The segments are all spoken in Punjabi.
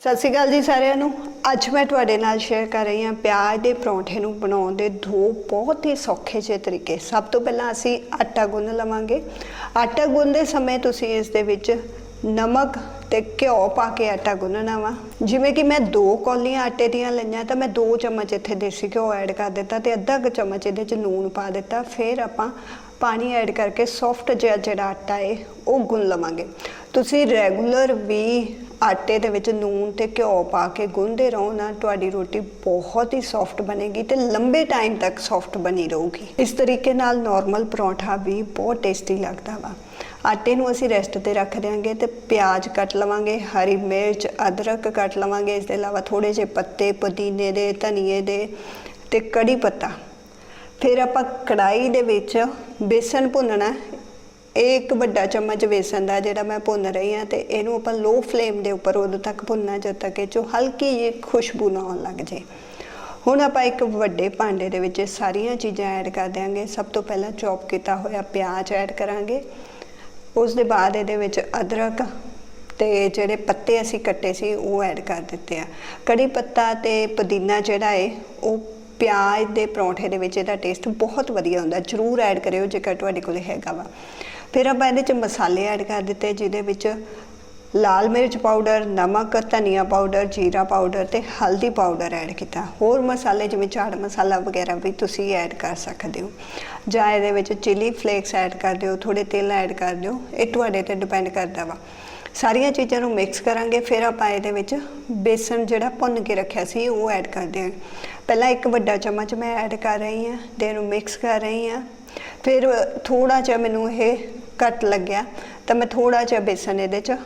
ਸਤਿ ਸ਼੍ਰੀ ਅਕਾਲ ਜੀ ਸਾਰਿਆਂ ਨੂੰ। ਅੱਜ ਮੈਂ ਤੁਹਾਡੇ ਨਾਲ ਸ਼ੇਅਰ ਕਰ ਰਹੀ ਹਾਂ ਪਿਆਜ਼ ਦੇ ਪਰੌਂਠੇ ਨੂੰ ਬਣਾਉਣ ਦੇ ਦੋ ਬਹੁਤ ਹੀ ਸੌਖੇ ਜਿਹੇ ਤਰੀਕੇ। ਸਭ ਤੋਂ ਪਹਿਲਾਂ ਅਸੀਂ ਆਟਾ ਗੁੰਨ ਲਵਾਂਗੇ। ਆਟਾ ਗੁੰਨਦੇ ਸਮੇਂ ਤੁਸੀਂ ਇਸ ਦੇ ਵਿੱਚ ਨਮਕ ਤੇ ਘਿਓ ਪਾ ਕੇ ਆਟਾ ਗੁੰਨਣਾ ਵਾ। ਜਿਵੇਂ ਕਿ ਮੈਂ ਦੋ ਕੌਲੀਆਂ ਆਟੇ ਦੀਆਂ ਲਈਆਂ ਤਾਂ ਮੈਂ ਦੋ ਚਮਚ ਇੱਥੇ ਦੇਸੀ ਘਿਓ ਐਡ ਕਰ ਦਿੱਤਾ ਤੇ ਅੱਧਾ ਕੁ ਚਮਚ ਇਹਦੇ ਚ ਲੂਣ ਪਾ ਦਿੱਤਾ। ਫਿਰ ਆਪਾਂ ਪਾਣੀ ਐਡ ਕਰਕੇ ਸੌਫਟ ਜਿਹਾ ਜਿਹੜਾ ਆਟਾ ਹੈ ਉਹ ਗੁੰਨ ਲਵਾਂਗੇ। ਤੁਸੀਂ ਰੈਗੂਲਰ ਵੀ ਆਟੇ ਦੇ ਵਿੱਚ ਨੂਨ ਤੇ ਘਿਓ ਪਾ ਕੇ ਗੁੰਨਦੇ ਰਹੋ ਨਾ, ਤੁਹਾਡੀ ਰੋਟੀ ਬਹੁਤ ਹੀ ਸੌਫਟ ਬਣੇਗੀ ਤੇ ਲੰਬੇ ਟਾਈਮ ਤੱਕ ਸੌਫਟ ਬਣੀ ਰਹੂਗੀ। ਇਸ ਤਰੀਕੇ ਨਾਲ ਨਾਰਮਲ ਪਰੌਂਠਾ ਵੀ ਬਹੁਤ ਟੇਸਟੀ ਲੱਗਦਾ ਵਾ। ਆਟੇ ਨੂੰ ਅਸੀਂ ਰੈਸਟ ਤੇ ਰੱਖ ਦਿਆਂਗੇ ਤੇ ਪਿਆਜ਼ ਕੱਟ ਲਵਾਂਗੇ, ਹਰੀ ਮਿਰਚ, ਅਦਰਕ ਕੱਟ ਲਵਾਂਗੇ, ਇਸ ਦੇ ਇਲਾਵਾ ਥੋੜੇ ਜਿਹੇ ਪੱਤੇ, ਪੁਦੀਨੇ ਦੇ, ਧਨੀਏ ਦੇ ਤੇ ਕੜੀ ਪੱਤਾ। ਫਿਰ ਆਪਾਂ ਕੜਾਈ ਦੇ ਵਿੱਚ ਬੇਸਨ ਭੁੰਨਣਾ ਇਹ ਇੱਕ ਵੱਡਾ ਚਮਚ ਵੇਸਣ ਦਾ ਜਿਹੜਾ ਮੈਂ ਭੁੰਨ ਰਹੀ ਹਾਂ ਤੇ ਇਹਨੂੰ ਆਪਾਂ ਲੋ ਫਲੇਮ ਦੇ ਉੱਪਰ ਉਦੋਂ ਤੱਕ ਭੁੰਨਣਾ ਜਦ ਤੱਕ ਇਹ ਚੋਂ ਹਲਕੀ ਜਿਹੀ ਖੁਸ਼ਬੂ ਨਾ ਆਉਣ ਲੱਗ ਜੇ। ਹੁਣ ਆਪਾਂ ਇੱਕ ਵੱਡੇ ਭਾਂਡੇ ਦੇ ਵਿੱਚ ਇਹ ਸਾਰੀਆਂ ਚੀਜ਼ਾਂ ਐਡ ਕਰ ਦਿਆਂਗੇ। ਸਭ ਤੋਂ ਪਹਿਲਾਂ ਚੌਪ ਕੀਤਾ ਹੋਇਆ ਪਿਆਜ਼ ਐਡ ਕਰਾਂਗੇ। ਉਸ ਦੇ ਬਾਅਦ ਇਹਦੇ ਵਿੱਚ ਅਦਰਕ ਤੇ ਜਿਹੜੇ ਪੱਤੇ ਅਸੀਂ ਕੱਟੇ ਸੀ ਉਹ ਐਡ ਕਰ ਦਿੱਤੇ ਆ। ਕੜੀ ਪੱਤਾ ਤੇ ਪੁਦੀਨਾ ਜਿਹੜਾ ਹੈ ਉਹ ਪਿਆਜ਼ ਦੇ ਪਰੌਂਠੇ ਦੇ ਵਿੱਚ ਇਹਦਾ ਟੇਸਟ ਬਹੁਤ ਵਧੀਆ ਹੁੰਦਾ। ਜਰੂਰ ਐਡ ਕਰਿਓ ਜੇਕਰ ਤੁਹਾਡੇ ਕੋਲ ਹੈਗਾ ਵਾ। ਫਿਰ ਆਪਾਂ ਇਹਦੇ ਚ ਮਸਾਲੇ ਐਡ ਕਰ ਦਿੱਤੇ, ਜਿਹਦੇ ਵਿੱਚ ਲਾਲ ਮਿਰਚ ਪਾਊਡਰ ਨਮਕ, ਧਨੀਆ ਪਾਊਡਰ ਜੀਰਾ ਪਾਊਡਰ ਤੇ ਹਲਦੀ ਪਾਊਡਰ ਐਡ ਕੀਤਾ। ਹੋਰ ਮਸਾਲੇ ਜਿਵੇਂ ਚਾਟ ਮਸਾਲਾ ਵਗੈਰਾ ਵੀ ਤੁਸੀਂ ਐਡ ਕਰ ਸਕਦੇ ਹੋ। ਜਾਂ ਇਹਦੇ ਵਿੱਚ ਚਿਲੀ ਫਲੇਕਸ ਐਡ ਕਰ ਦਿਓ ਥੋੜੇ ਤੇਲ ਐਡ ਕਰ ਦਿਓ, ਇਹ ਤੁਹਾਡੇ ਤੇ ਡਿਪੈਂਡ ਕਰਦਾ ਵਾ। ਸਾਰੀਆਂ ਚੀਜ਼ਾਂ ਨੂੰ ਮਿਕਸ ਕਰਾਂਗੇ, ਫਿਰ ਆਪਾਂ ਇਹਦੇ ਵਿੱਚ ਬੇਸਨ ਜਿਹੜਾ ਭੁੰਨ ਕੇ ਰੱਖਿਆ ਸੀ, ਉਹ ਐਡ ਕਰ ਦਿਆਂਗੇ ਪਹਿਲਾਂ ਇੱਕ ਵੱਡਾ ਚਮਚ ਮੈਂ ਐਡ ਕਰ ਰਹੀ ਹਾਂ, ਤੇ ਇਹਨੂੰ ਮਿਕਸ ਕਰ ਰਹੀ ਹਾਂ। ਫਿਰ ਥੋੜਾ ਜਿਹਾ ਮੈਨੂੰ ਇਹ ਘੱਟ ਲੱਗਿਆ, ਤਾਂ ਮੈਂ ਥੋੜਾ ਜਿਹਾ ਬੇਸਨ ਇਹਦੇ 'ਚ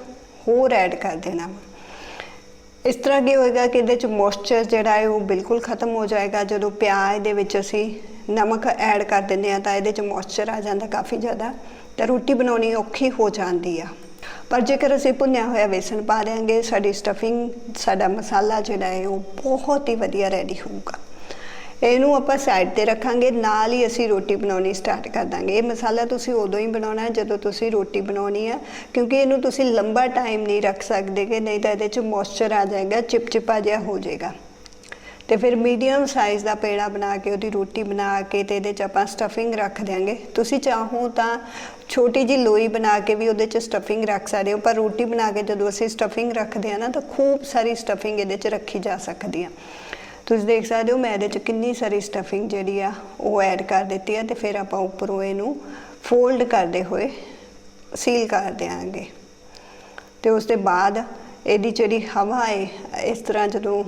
ਹੋਰ ਐਡ ਕਰ ਦੇਣਾ ਵਾ। ਇਸ ਤਰ੍ਹਾਂ ਕੀ ਹੋਏਗਾ ਕਿ ਇਹਦੇ 'ਚ ਮੋਇਸਚਰ ਜਿਹੜਾ ਹੈ ਉਹ ਬਿਲਕੁਲ ਖਤਮ ਹੋ ਜਾਏਗਾ। ਜਦੋਂ ਪਿਆਜ਼ ਦੇ ਵਿੱਚ ਅਸੀਂ ਨਮਕ ਐਡ ਕਰ ਦਿੰਦੇ ਆ ਤਾਂ ਇਹਦੇ 'ਚ ਮੋਇਸਚਰ ਆ ਜਾਂਦਾ ਕਾਫੀ ਜ਼ਿਆਦਾ, ਤਾਂ ਰੋਟੀ ਬਣਾਉਣੀ ਔਖੀ ਹੋ ਜਾਂਦੀ ਆ। ਪਰ ਜੇਕਰ ਅਸੀਂ ਭੁੰਨਿਆ ਹੋਇਆ ਵੇਸਣ ਪਾ ਦਿਆਂਗੇ, ਸਾਡੀ ਸਟਫਿੰਗ ਸਾਡਾ ਮਸਾਲਾ ਜਿਹੜਾ ਹੈ ਉਹ ਬਹੁਤ ਹੀ ਵਧੀਆ ਰੈਡੀ ਹੋਊਗਾ। ਇਹਨੂੰ ਆਪਾਂ ਸਾਈਡ ਤੇ ਰੱਖਾਂਗੇ, ਨਾਲ ਹੀ ਅਸੀਂ ਰੋਟੀ ਬਣਾਉਣੀ ਸਟਾਰਟ ਕਰ ਦਾਂਗੇ। ਇਹ ਮਸਾਲਾ ਤੁਸੀਂ ਉਦੋਂ ਹੀ ਬਣਾਉਣਾ ਹੈ, ਜਦੋਂ ਤੁਸੀਂ ਰੋਟੀ ਬਣਾਉਣੀ ਹੈ, ਕਿਉਂਕਿ ਇਹਨੂੰ ਤੁਸੀਂ ਲੰਬਾ ਟਾਈਮ ਨਹੀਂ ਰੱਖ ਸਕਦੇ ਕਿ ਨਹੀਂ ਤਾਂ ਇਹਦੇ 'ਚ ਮੋਇਸਚਰ ਆ ਜਾਏਗਾ, ਚਿਪਚਿਪਾ ਜਿਹਾ ਹੋ ਜਾਏਗਾ। ਤੇ ਫਿਰ ਮੀਡੀਅਮ ਸਾਈਜ਼ ਦਾ ਪੇੜਾ ਬਣਾ ਕੇ, ਉਹਦੀ ਰੋਟੀ ਬਣਾ ਕੇ ਤੇ ਇਹਦੇ 'ਚ ਆਪਾਂ ਸਟਫਿੰਗ ਰੱਖ ਦਿਆਂਗੇ। ਤੁਸੀਂ ਚਾਹੋ ਤਾਂ ਛੋਟੀ ਜੀ ਲੋਈ ਬਣਾ ਕੇ ਵੀ ਉਹਦੇ 'ਚ ਸਟਫਿੰਗ ਰੱਖ ਸਕਦੇ ਹੋ, ਪਰ ਰੋਟੀ ਬਣਾ ਕੇ ਜਦੋਂ ਅਸੀਂ ਸਟਫਿੰਗ ਰੱਖਦੇ ਆ ਨਾ, ਤਾਂ ਖੂਬ ਸਾਰੀ ਸਟਫਿੰਗ ਇਹਦੇ 'ਚ ਰੱਖੀ ਜਾ ਸਕਦੀ ਆ। ਤੁਸੀਂ ਦੇਖ ਸਕਦੇ ਹੋ, ਮੈਂ ਇਹਦੇ 'ਚ ਕਿੰਨੀ ਸਾਰੀ ਸਟਫਿੰਗ ਜਿਹੜੀ ਆ, ਉਹ ਐਡ ਕਰ ਦਿੱਤੀ ਆ ਤੇ ਫਿਰ ਆਪਾਂ ਉੱਪਰੋਂ ਇਹਨੂੰ ਫੋਲਡ ਕਰਦੇ ਹੋਏ ਸੀਲ ਕਰ ਦਿਆਂਗੇ। ਤੇ ਉਸ ਦੇ ਬਾਅਦ ਇਹਦੀ ਜਿਹੜੀ ਹਵਾ ਹੈ ਇਸ ਤਰ੍ਹਾਂ ਜਦੋਂ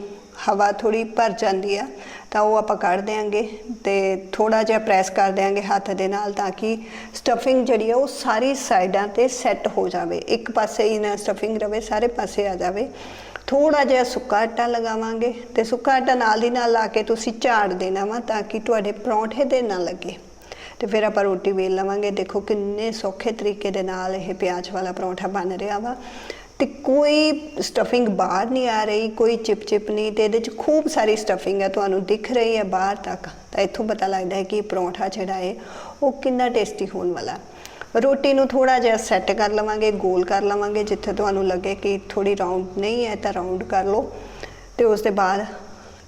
ਹਵਾ ਥੋੜੀ ਭਰ ਜਾਂਦੀ ਆ, ਤਾਂ ਉਹ ਆਪਾਂ ਕੱਢ ਦਿਆਂਗੇ ਤੇ ਥੋੜਾ ਜਿਹਾ ਪ੍ਰੈਸ ਕਰ ਦਿਆਂਗੇ ਹੱਥ ਦੇ ਨਾਲ ਤਾਂ ਕਿ ਸਟਫਿੰਗ ਜਿਹੜੀ ਆ, ਉਹ ਸਾਰੀ ਸਾਈਡਾਂ ਤੇ ਸੈੱਟ ਹੋ ਜਾਵੇ। ਇੱਕ ਪਾਸੇ ਹੀ ਨਾ ਸਟਫਿੰਗ ਰਵੇ, ਸਾਰੇ ਪਾਸੇ ਆ ਜਾਵੇ। ਥੋੜਾ ਜਿਹਾ ਸੁੱਕਾ ਆਟਾ ਲਗਾਵਾਂਗੇ ਤੇ ਸੁੱਕਾ ਆਟਾ ਨਾਲ ਦੀ ਨਾਲ ਲਾ ਕੇ ਤੁਸੀਂ ਝਾੜ ਦੇਣਾ ਵਾ ਤਾਂ ਕਿ ਤੁਹਾਡੇ ਪਰੌਂਠੇ ਦੇ ਨਾ ਲੱਗੇ। ਤੇ ਫਿਰ ਆਪਾਂ ਰੋਟੀ ਵੇਲ ਲਵਾਂਗੇ। ਦੇਖੋ ਕਿੰਨੇ ਸੌਖੇ ਤਰੀਕੇ ਦੇ ਨਾਲ ਇਹ ਪਿਆਜ਼ ਵਾਲਾ ਪਰੌਂਠਾ ਬਣ ਰਿਹਾ ਵਾ। ਤੇ ਕੋਈ ਸਟਫਿੰਗ ਬਾਹਰ ਨਹੀਂ ਆ ਰਹੀ, ਕੋਈ ਚਿਪਚਿਪ ਨਹੀਂ ਤੇ ਇਹਦੇ ਚ ਖੂਬ ਸਾਰੀ ਸਟਫਿੰਗ ਹੈ ਤੁਹਾਨੂੰ ਦਿਖ ਰਹੀ ਹੈ ਬਾਹਰ ਤੱਕ। ਤਾਂ ਇੱਥੋਂ ਪਤਾ ਲੱਗਦਾ ਹੈ ਕਿ ਇਹ ਪਰੌਂਠਾ ਜਿਹੜਾ ਹੈ ਉਹ ਕਿੰਨਾ ਟੇਸਟੀ ਹੋਣ ਵਾਲਾ। ਰੋਟੀ ਨੂੰ ਥੋੜਾ ਜਿਹਾ ਸੈੱਟ ਕਰ ਲਵਾਂਗੇ, ਗੋਲ ਕਰ ਲਵਾਂਗੇ, ਜਿੱਥੇ ਤੁਹਾਨੂੰ ਲੱਗੇ ਕਿ ਥੋੜੀ ਰਾਉਂਡ ਨਹੀਂ ਹੈ ਤਾਂ ਰਾਉਂਡ ਕਰ ਲਓ ਤੇ ਉਸ ਦੇ ਬਾਅਦ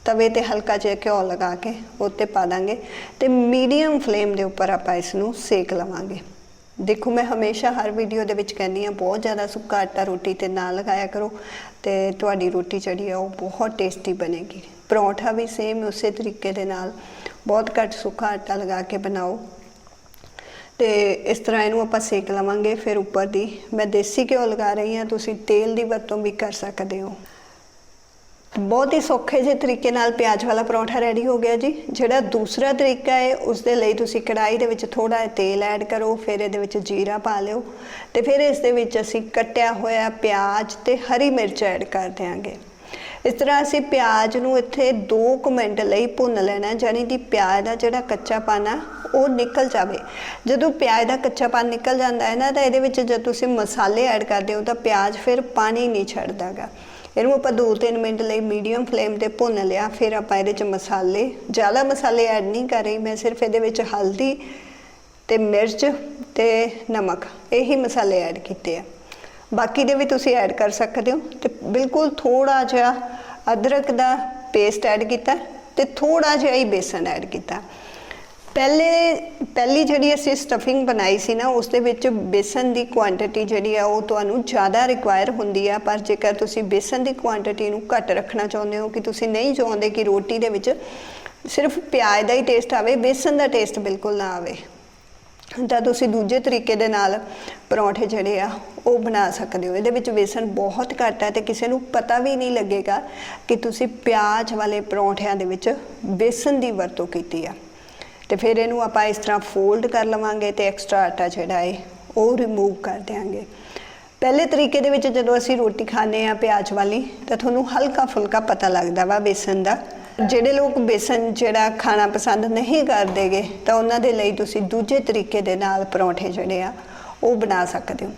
ਤਵੇ ਤੇ ਹਲਕਾ ਜਿਹਾ ਘਿਓ ਲਗਾ ਕੇ ਉੱਤੇ ਪਾ ਦਾਂਗੇ ਤੇ ਮੀਡੀਅਮ ਫਲੇਮ ਦੇ ਉੱਪਰ ਆਪਾਂ ਇਸ ਨੂੰ ਸੇਕ ਲਵਾਂਗੇ। ਦੇਖੋ, ਮੈਂ ਹਮੇਸ਼ਾ ਹਰ ਵੀਡੀਓ ਦੇ ਵਿੱਚ ਕਹਿੰਦੀ ਆ ਬਹੁਤ ਜ਼ਿਆਦਾ ਸੁੱਕਾ ਆਟਾ ਰੋਟੀ ਤੇ ਨਾ ਲਗਾਇਆ ਕਰੋ ਤੇ ਤੁਹਾਡੀ ਰੋਟੀ ਜਿਹੜੀ ਆ ਉਹ ਬਹੁਤ ਟੇਸਟੀ ਬਣੇਗੀ। ਪਰੌਂਠਾ ਵੀ ਸੇਮ ਉਸੇ ਤਰੀਕੇ ਦੇ ਨਾਲ, ਬਹੁਤ ਘੱਟ ਸੁੱਕਾ ਆਟਾ ਲਗਾ ਕੇ ਬਣਾਓ। ਤੇ ਇਸ ਤਰ੍ਹਾਂ ਇਹਨੂੰ ਆਪਾਂ ਸੇਕ ਲਵਾਂਗੇ, ਫਿਰ ਉੱਪਰ ਦੀ। ਮੈਂ ਦੇਸੀ ਘਿਓ ਲਗਾ ਰਹੀ ਹਾਂ, ਤੁਸੀਂ ਤੇਲ ਦੀ ਵਰਤੋਂ ਵੀ ਕਰ ਸਕਦੇ ਹੋ। ਬਹੁਤ ਹੀ ਸੌਖੇ ਜਿਹੇ ਤਰੀਕੇ ਨਾਲ ਪਿਆਜ਼ ਵਾਲਾ ਪਰੌਂਠਾ ਰੈਡੀ ਹੋ ਗਿਆ ਜੀ। ਜਿਹੜਾ ਦੂਸਰਾ ਤਰੀਕਾ ਹੈ, ਉਸ ਦੇ ਲਈ ਤੁਸੀਂ ਕੜਾਈ ਦੇ ਵਿੱਚ ਥੋੜਾ ਜਿਹਾ ਤੇਲ ਐਡ ਕਰੋ, ਫਿਰ ਇਹਦੇ ਵਿੱਚ ਜੀਰਾ ਪਾ ਲਿਓ। ਤੇ ਫਿਰ ਇਸ ਦੇ ਵਿੱਚ ਅਸੀਂ ਕੱਟਿਆ ਹੋਇਆ ਪਿਆਜ਼ ਤੇ ਹਰੀ ਮਿਰਚ ਐਡ ਕਰ ਦਿਆਂਗੇ। ਇਸ ਤਰ੍ਹਾਂ ਅਸੀਂ ਪਿਆਜ਼ ਨੂੰ ਇੱਥੇ 2 ਮਿੰਟ ਲਈ ਭੁੰਨ ਲੈਣਾ ਜਾਨੀ ਕਿ ਪਿਆਜ਼ ਦਾ ਜਿਹੜਾ ਕੱਚਾਪਨ ਆ, ਉਹ ਨਿਕਲ ਜਾਵੇ। ਜਦੋਂ ਪਿਆਜ਼ ਦਾ ਕੱਚਾਪਨ ਨਿਕਲ ਜਾਂਦਾ ਹੈ ਨਾ, ਤਾਂ ਇਹਦੇ ਵਿੱਚ ਜਦ ਤੁਸੀਂ ਮਸਾਲੇ ਐਡ ਕਰਦੇ ਹੋ, ਤਾਂ ਪਿਆਜ਼ ਫਿਰ ਪਾਣੀ ਨਹੀਂ ਛੱਡਦਾਗਾ। ਇਹਨੂੰ ਆਪਾਂ 2-3 ਮਿੰਟ ਲਈ ਮੀਡੀਅਮ ਫਲੇਮ ਤੇ ਭੁੰਨ ਲਿਆ, ਫਿਰ ਆਪਾਂ ਇਹਦੇ ਚ ਮਸਾਲੇ, ਜ਼ਿਆਦਾ ਮਸਾਲੇ ਐਡ ਨਹੀਂ ਕਰ ਰਹੀ, ਮੈਂ ਸਿਰਫ ਇਹਦੇ ਵਿੱਚ ਹਲਦੀ ਤੇ ਮਿਰਚ ਤੇ ਨਮਕ, ਇਹੀ ਮਸਾਲੇ ਐਡ ਕੀਤੇ ਆ। ਬਾਕੀ ਦੇ ਵੀ ਤੁਸੀਂ ਐਡ ਕਰ ਸਕਦੇ ਹੋ, ਤੇ ਬਿਲਕੁਲ ਥੋੜਾ ਜਿਹਾ ਅਦਰਕ ਦਾ ਪੇਸਟ ਐਡ ਕੀਤਾ ਤੇ ਥੋੜਾ ਜਿਹਾ ਹੀ ਬੇਸਨ ਐਡ ਕੀਤਾ। ਪਹਿਲੇ, ਪਹਿਲੀ ਜਿਹੜੀ ਅਸੀਂ ਸਟਫਿੰਗ ਬਣਾਈ ਸੀ ਨਾ, ਉਸ ਦੇ ਵਿੱਚ ਬੇਸਨ ਦੀ ਕੁਆਂਟੀਟੀ ਜਿਹੜੀ ਆ, ਉਹ ਤੁਹਾਨੂੰ ਜ਼ਿਆਦਾ ਰਿਕੁਆਇਰ ਹੁੰਦੀ ਆ। ਪਰ ਜੇਕਰ ਤੁਸੀਂ ਬੇਸਨ ਦੀ ਕੁਆਂਟੀਟੀ ਨੂੰ ਘੱਟ ਰੱਖਣਾ ਚਾਹੁੰਦੇ ਹੋ ਕਿ ਤੁਸੀਂ ਨਹੀਂ ਚਾਹੁੰਦੇ ਕਿ ਰੋਟੀ ਦੇ ਵਿੱਚ ਸਿਰਫ ਪਿਆਜ਼ ਦਾ ਹੀ ਟੇਸਟ ਆਵੇ, ਬੇਸਨ ਦਾ ਟੇਸਟ ਬਿਲਕੁਲ ਨਾ ਆਵੇ। ਤਾਂ ਤੁਸੀਂ ਦੂਜੇ ਤਰੀਕੇ ਦੇ ਨਾਲ ਪਰੌਂਠੇ ਜਿਹੜੇ ਆ, ਉਹ ਬਣਾ ਸਕਦੇ ਹੋ। ਇਹਦੇ ਵਿੱਚ ਵੇਸਣ ਬਹੁਤ ਘੱਟ ਹੈ ਤੇ ਕਿਸੇ ਨੂੰ ਪਤਾ ਵੀ ਨਹੀਂ ਲੱਗੇਗਾ ਕਿ ਤੁਸੀਂ ਪਿਆਜ਼ ਵਾਲੇ ਪਰੌਂਠਿਆਂ ਦੇ ਵਿੱਚ ਬੇਸਨ ਦੀ ਵਰਤੋਂ ਕੀਤੀ ਆ। ਤੇ ਫਿਰ ਇਹਨੂੰ ਆਪਾਂ ਇਸ ਤਰ੍ਹਾਂ ਫੋਲਡ ਕਰ ਲਵਾਂਗੇ ਤੇ ਐਕਸਟਰਾ ਆਟਾ ਜਿਹੜਾ ਹੈ ਉਹ ਰਿਮੂਵ ਕਰ ਦਿਆਂਗੇ। ਪਹਿਲੇ ਤਰੀਕੇ ਦੇ ਵਿੱਚ ਜਦੋਂ ਅਸੀਂ ਰੋਟੀ ਖਾਂਦੇ ਆ ਪਿਆਜ਼ ਵਾਲੀ, ਤਾਂ ਤੁਹਾਨੂੰ ਹਲਕਾ ਫੁਲਕਾ ਪਤਾ ਲੱਗਦਾ ਵਾ ਬੇਸਨ ਦਾ। ਜਿਹੜੇ ਲੋਕ ਬੇਸਨ ਜਿਹੜਾ ਖਾਣਾ ਪਸੰਦ ਨਹੀਂ ਕਰਦੇਗੇ ਤਾਂ ਉਹਨਾਂ ਦੇ ਲਈ ਤੁਸੀਂ ਦੂਜੇ ਤਰੀਕੇ ਦੇ ਨਾਲ ਪਰੌਂਠੇ ਜਿਹੜੇ ਆ, ਉਹ ਬਣਾ ਸਕਦੇ ਹੋ।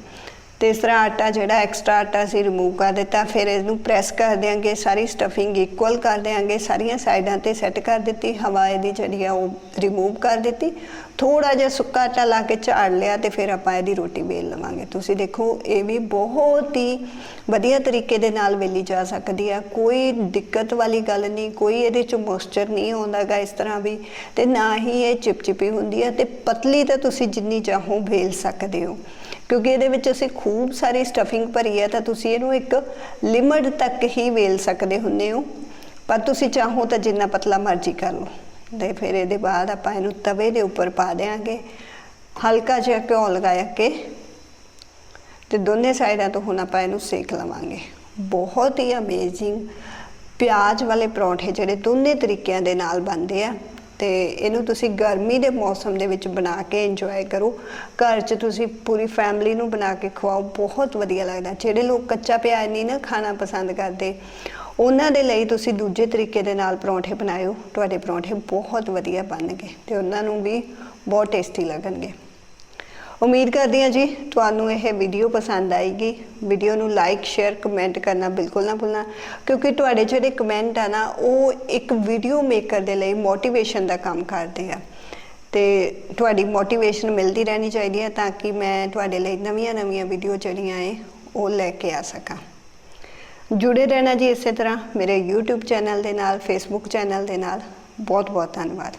ਤੇ ਇਸ ਤਰ੍ਹਾਂ ਆਟਾ ਜਿਹੜਾ ਐਕਸਟਰਾ ਆਟਾ ਅਸੀਂ ਰਿਮੂਵ ਕਰ ਦਿੱਤਾ, ਫਿਰ ਇਹਨੂੰ ਪ੍ਰੈਸ ਕਰ ਦਿਆਂਗੇ, ਸਾਰੀ ਸਟਫਿੰਗ ਇਕੁਅਲ ਕਰ ਦਿਆਂਗੇ, ਸਾਰੀਆਂ ਸਾਈਡਾਂ ਤੇ ਸੈੱਟ ਕਰ ਦਿੱਤੀ, ਹਵਾ ਇਹਦੀ ਜਿਹੜੀ ਆ ਉਹ ਰਿਮੂਵ ਕਰ ਦਿੱਤੀ। ਥੋੜਾ ਜਿਹਾ ਸੁੱਕਾ ਆਟਾ ਲਾ ਕੇ ਝਾੜ ਲਿਆ ਤੇ ਫਿਰ ਆਪਾਂ ਇਹਦੀ ਰੋਟੀ ਵੇਲ ਲਵਾਂਗੇ। ਤੁਸੀਂ ਦੇਖੋ, ਇਹ ਵੀ ਬਹੁਤ ਹੀ ਵਧੀਆ ਤਰੀਕੇ ਦੇ ਨਾਲ ਵੇਲੀ ਜਾ ਸਕਦੀ ਆ। ਕੋਈ ਦਿੱਕਤ ਵਾਲੀ ਗੱਲ ਨਹੀਂ, ਕੋਈ ਇਹਦੇ ਚ ਮੋਇਸਚਰ ਨਹੀਂ ਆਉਂਦਾਗਾ ਇਸ ਤਰ੍ਹਾਂ ਵੀ, ਤੇ ਨਾ ਹੀ ਇਹ ਚਿਪਚਿਪੀ ਹੁੰਦੀ ਆ, ਤੇ ਪਤਲੀ ਤਾਂ ਤੁਸੀਂ ਜਿੰਨੀ ਚਾਹੋ ਵੇਲ ਸਕਦੇ ਹੋ। ਕਿਉਂਕਿ ਇਹਦੇ ਵਿੱਚ ਅਸੀਂ ਖੂਬ ਸਾਰੀ ਸਟਫਿੰਗ ਭਰੀ ਹੈ, ਤਾਂ ਤੁਸੀਂ ਇਹਨੂੰ ਇੱਕ ਲਿਮਟ ਤੱਕ ਹੀ ਵੇਲ ਸਕਦੇ ਹੁੰਦੇ ਹੋ। ਪਰ ਤੁਸੀਂ ਚਾਹੋ ਤਾਂ ਜਿੰਨਾ ਪਤਲਾ ਮਰਜ਼ੀ ਕਰ ਲਓ। ਤੇ ਫਿਰ ਇਹਦੇ ਬਾਅਦ ਆਪਾਂ ਇਹਨੂੰ ਤਵੇ ਦੇ ਉੱਪਰ ਪਾ ਦੇਾਂਗੇ ਹਲਕਾ ਜਿਹਾ ਘਿਓ ਲਗਾਇਆ ਕੇ। ਤੇ ਦੋਨੇ ਸਾਈਡਾਂ ਤੋਂ ਹੁਣ ਆਪਾਂ ਇਹਨੂੰ ਸੇਕ ਲਵਾਂਗੇ। ਬਹੁਤ ਹੀ ਅਮੇਜ਼ਿੰਗ ਪਿਆਜ਼ ਵਾਲੇ ਪਰੌਂਠੇ ਜਿਹੜੇ ਦੋਨੇ ਤਰੀਕਿਆਂ ਦੇ ਨਾਲ ਬਣਦੇ ਆ। ਤੇ ਇਹਨੂੰ ਤੁਸੀਂ ਗਰਮੀ ਦੇ ਮੌਸਮ ਦੇ ਵਿੱਚ ਬਣਾ ਕੇ ਇੰਜੋਏ ਕਰੋ। ਘਰ 'ਚ ਤੁਸੀਂ ਪੂਰੀ ਫੈਮਿਲੀ ਨੂੰ ਬਣਾ ਕੇ ਖਵਾਓ, ਬਹੁਤ ਵਧੀਆ ਲੱਗਦਾ। ਜਿਹੜੇ ਲੋਕ ਕੱਚਾ ਪਿਆਜ਼ ਨਹੀਂ ਨਾ ਖਾਣਾ ਪਸੰਦ ਕਰਦੇ, ਉਹਨਾਂ ਦੇ ਲਈ ਤੁਸੀਂ ਦੂਜੇ ਤਰੀਕੇ ਦੇ ਨਾਲ ਪਰੌਂਠੇ ਬਣਾਇਓ। ਤੁਹਾਡੇ ਪਰੌਂਠੇ ਬਹੁਤ ਵਧੀਆ ਬਣਨਗੇ ਤੇ ਉਹਨਾਂ ਨੂੰ ਵੀ ਬਹੁਤ ਟੇਸਟੀ ਲੱਗਣਗੇ। ਉਮੀਦ ਕਰਦੀ ਹਾਂ ਜੀ ਤੁਹਾਨੂੰ ਇਹ ਵੀਡੀਓ ਪਸੰਦ ਆਏਗੀ। ਵੀਡੀਓ ਨੂੰ ਲਾਈਕ ਸ਼ੇਅਰ ਕਮੈਂਟ ਕਰਨਾ ਬਿਲਕੁਲ ਨਾ ਭੁੱਲਣਾ, ਕਿਉਂਕਿ ਤੁਹਾਡੇ ਜਿਹੜੇ ਕਮੈਂਟ ਆ ਨਾ, ਉਹ ਇੱਕ ਵੀਡੀਓ ਮੇਕਰ ਦੇ ਲਈ ਮੋਟੀਵੇਸ਼ਨ ਦਾ ਕੰਮ ਕਰਦੇ ਆ। ਤੇ ਤੁਹਾਡੀ ਮੋਟੀਵੇਸ਼ਨ ਮਿਲਦੀ ਰਹਿਣੀ ਚਾਹੀਦੀ ਹੈ ਤਾਂ ਕਿ ਮੈਂ ਤੁਹਾਡੇ ਲਈ ਨਵੀਆਂ-ਨਵੀਆਂ ਵੀਡੀਓ ਜਿਹੜੀਆਂ ਏ, ਉਹ ਲੈ ਕੇ ਆ ਸਕਾਂ। ਜੁੜੇ ਰਹਿਣਾ ਜੀ ਇਸੇ ਤਰ੍ਹਾਂ ਮੇਰੇ YouTube ਚੈਨਲ ਦੇ ਨਾਲ, Facebook ਚੈਨਲ ਦੇ ਨਾਲ। ਬਹੁਤ ਬਹੁਤ ਧੰਨਵਾਦ।